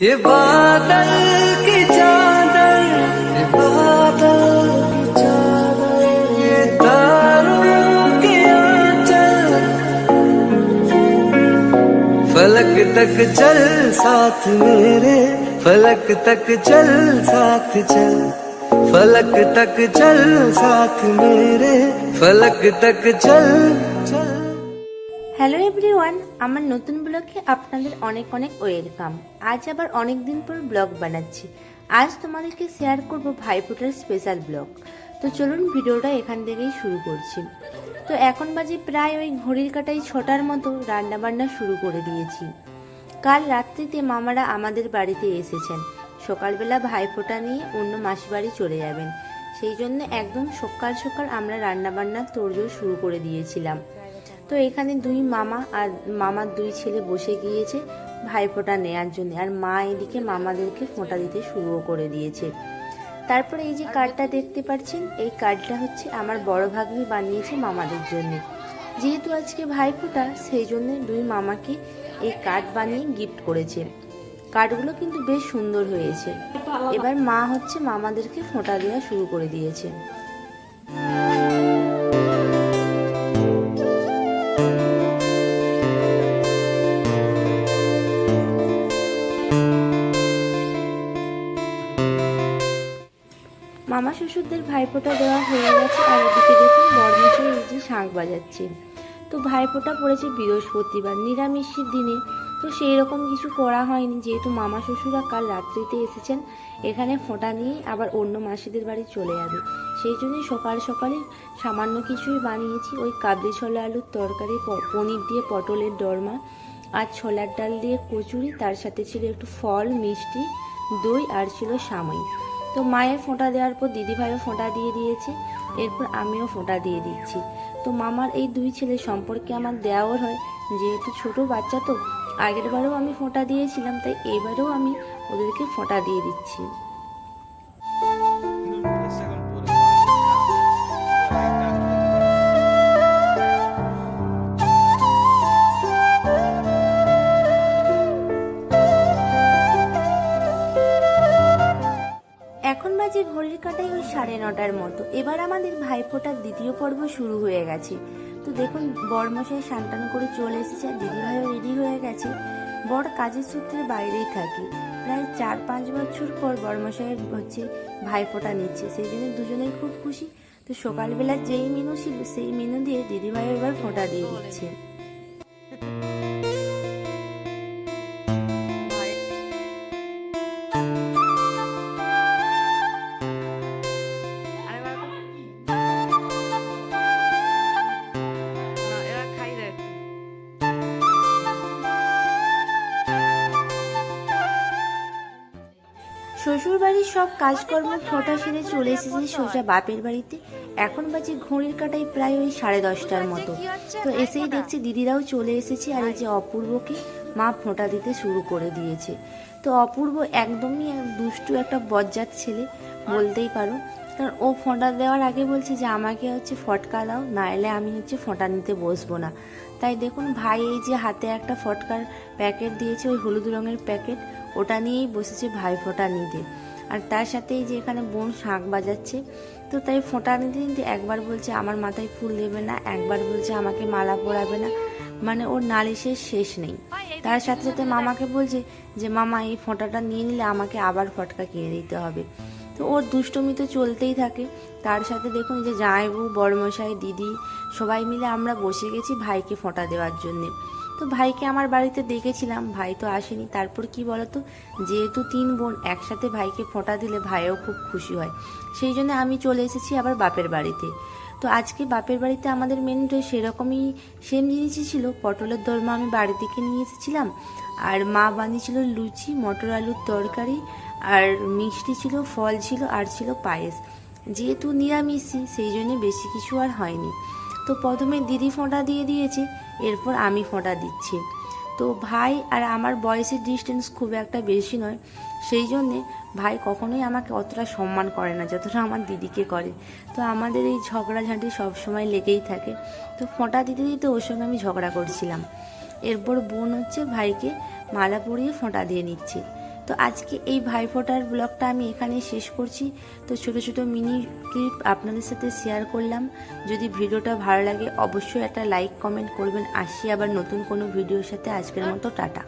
ये बादल की चादर, ये बादल की चादर, ये तारों के आंचल। फलक तक चल, साथ मेरे, फलक तक चल, साथ चल। फलक तक चल, साथ मेरे, फलक तक चल। হ্যালো এভরিওয়ান আমার নতুন ব্লগে আপনাদের অনেক অনেক ওয়েলকাম। আজ আবার অনেক দিন পর ব্লগ বানাচ্ছি। আজ তোমাদেরকে শেয়ার করব ভাইফোঁটার স্পেশাল ব্লগ। তো চলুন ভিডিওটা এখান থেকেই শুরু করছি। তো এখন বাজে প্রায় ওই ঘড়ির কাটাই ছটার মতো রান্নাবান্না শুরু করে দিয়েছি। কাল রাত্রিতে মামারা আমাদের বাড়িতে এসেছেন। সকালবেলা ভাইফোঁটা নিয়ে অন্য মাসি বাড়ি চলে যাবেন। সেই জন্য একদম সকাল সকাল আমরা রান্নাবান্নার তোড়জোড় শুরু করে দিয়েছিলাম। তো এখানে দুই মামা আর মামার দুই ছেলে বসে গিয়েছে ভাইফোঁটা নেয়ার জন্য। আর মা এদিকে মামাদেরকে ফোঁটা দিতে শুরুও করে দিয়েছে। তারপরে এই যে কার্ডটা দেখতে পাচ্ছেন, এই কার্ডটা হচ্ছে আমার বড় ভাগ্নি বানিয়েছে মামাদের জন্য। যেহেতু আজকে ভাইফোঁটা সেই জন্য দুই মামাকে এই কার্ড বানিয়ে গিফট করেছে। কার্ডগুলো কিন্তু বেশ সুন্দর হয়েছে। এবার মা হচ্ছে মামাদেরকে ফোঁটা দেওয়া শুরু করে দিয়েছে। মামা শ্বশুরদের ভাইফোঁটা দেওয়া হয়ে গেছে আর এদিকে দেখুন বর্মশাই এই যে শাঁখ বাজাচ্ছে তো ভাইফোঁটা পড়েছে বৃহস্পতিবার, নিরামিষের দিনে। তো সেই রকম কিছু করা হয়নি, যেহেতু মামা শ্বশুরা কাল রাত্রিতে এসেছেন, এখানে ফোঁটা নিয়ে আবার অন্য মাসিদের বাড়ি চলে যাবে। সেই জন্যই সকাল সকালে সামান্য কিছুই বানিয়েছি, ওই কাবলি ছোলা আলুর তরকারি পনির দিয়ে পটলের ডরমা আর ছোলার ডাল দিয়ে কচুরি, তার সাথে ছিল একটু ফল, মিষ্টি, দই আর ছিল সামাই তো মায়ের ফোঁটা দেওয়ার পর দিদিভাইও ফোঁটা দিয়ে দিয়েছে, এরপর আমিও ফোঁটা দিয়ে দিচ্ছি। তো মামার এই দুই ছেলে সম্পর্কে আমার দেওয়াও হয়, যেহেতু ছোট বাচ্চা তো, আগের বারেও আমি ফোঁটা দিয়েছিলাম, তাই এবারেও আমি ওদেরকে ফোঁটা দিয়ে দিচ্ছি। সাড়ে নটার মতো। এবার আমাদের ভাইফোঁটার দ্বিতীয় পর্ব শুরু হয়ে গেছে। তো দেখুন বড়মশাই সান্টান করে চলে এসেছে আর দিদিভাইও রেডি হয়ে গেছে। বড় কাজের সূত্রে বাইরেই থাকি। প্রায় চার পাঁচ বছর পর বড়মশাইয়ের হচ্ছে ভাইফোঁটা নিচ্ছে। সেই জন্য দুজনেই খুব খুশি। তো সকালবেলা যেই মেনু ছিল, সেই মেনু দিয়ে দিদিভাইও এবার ফোঁটা দিয়ে দিচ্ছে। শ্বশুর বাড়ির সব কাজকর্ম ফোটা সেরে চলে এসেছে সোজা বাপের বাড়িতে। এখন বাজে ঘড়ির কাটাই প্রায় ওই সাড়ে দশটার মতো। তো এসেই দেখছি দিদিরাও চলে এসেছে আর এই যে অপূর্বকে মা ফোঁটা দিতে শুরু করে দিয়েছে। তো অপূর্ব একদমই দুষ্টু একটা বজ্জাত ছেলে, বলতেই পারো। কারণ ও ফোঁটা দেওয়ার আগে বলছে যে, আমাকে হচ্ছে ফটকা দাও, না এলে আমি হচ্ছে ফোঁটা নিতে বসবো না। তাই দেখুন ভাই এই যে হাতে একটা ফটকার প্যাকেট দিয়েছে, ওই হলুদ রঙের প্যাকেট। ওটা নিয়েই বসেছে ভাই ফোঁটা নিতে। আর তার সাথেই যে এখানে বোন শাঁখ বাজাচ্ছে, তো তাই ফোঁটা নিতে নিতে একবার বলছে, আমার মাথায় ফুল দেবে না। একবার বলছে, আমাকে মালা পরাবে না। মানে ওর নালিশের শেষ নেই। তার সাথে সাথে মামাকে বলছে যে, মামা, এই ফোঁটাটা নিয়ে নিলে আমাকে আবার ফটকা কিনে দিতে হবে। তো ওর দুষ্টমি তো চলতেই থাকে। তার সাথে দেখুন যে জামাইবু বড়মশাই, দিদি, সবাই মিলে আমরা বসে গেছি ভাইকে ফোঁটা দেওয়ার জন্যে। তো ভাইকে আমার বাড়িতে দেখেছিলাম। ভাই তো আসেনি। তারপর কি বলতো? যেহেতু তিন বোন, একসাথে ভাইকে ফোঁটা দিলে ভাইও খুব খুশি হয়। সেই জন্য আমি চলে এসেছি আবার বাপের বাড়িতে। তো আজকে বাপের বাড়িতে আমাদের মেনুটা সেরকমই সেম জিনিসই ছিল। পটলের দরমা আমি বাড়ি থেকে নিয়ে এসেছিলাম। আর মা বানিয়েছিল লুচি, মটর আলুর তরকারি, আর মিষ্টি ছিল, ফল ছিল, আর ছিল পায়েস। যেহেতু নিরামিষই, সেই জন্য বেশি কিছু আর হয়নি। তো প্রথমে দিদি ফোঁটা দিয়ে দিয়েছে, এরপর আমি ফোঁটা দিচ্ছি। তো ভাই আর আমার বয়সের ডিস্টেন্স খুব একটা বেশি নয়, সেই জন্যে ভাই কখনোই আমাকে অতটা সম্মান করে না, যতটা আমার দিদিকে করে। তো আমাদের এই ঝগড়াঝাঁটি সবসময় লেগেই থাকে। তো ফোঁটা দিতে দিতে ওর সঙ্গে আমি ঝগড়া করছিলাম। এরপর বোন হচ্ছে ভাইকে মালা পরিয়ে ফোঁটা দিয়ে নিচ্ছে। তো আজকে এই ভাইফোঁটার ব্লগটা আমি এখানে শেষ করছি। তো ছোট ছোট মিনি ক্লিপ আপনাদের সাথে শেয়ার করলাম। যদি ভিডিওটা ভালো লাগে, অবশ্যই একটা লাইক কমেন্ট করবেন। আসি আবার নতুন কোনো ভিডিওর সাথে। আজকের মতো টাটা।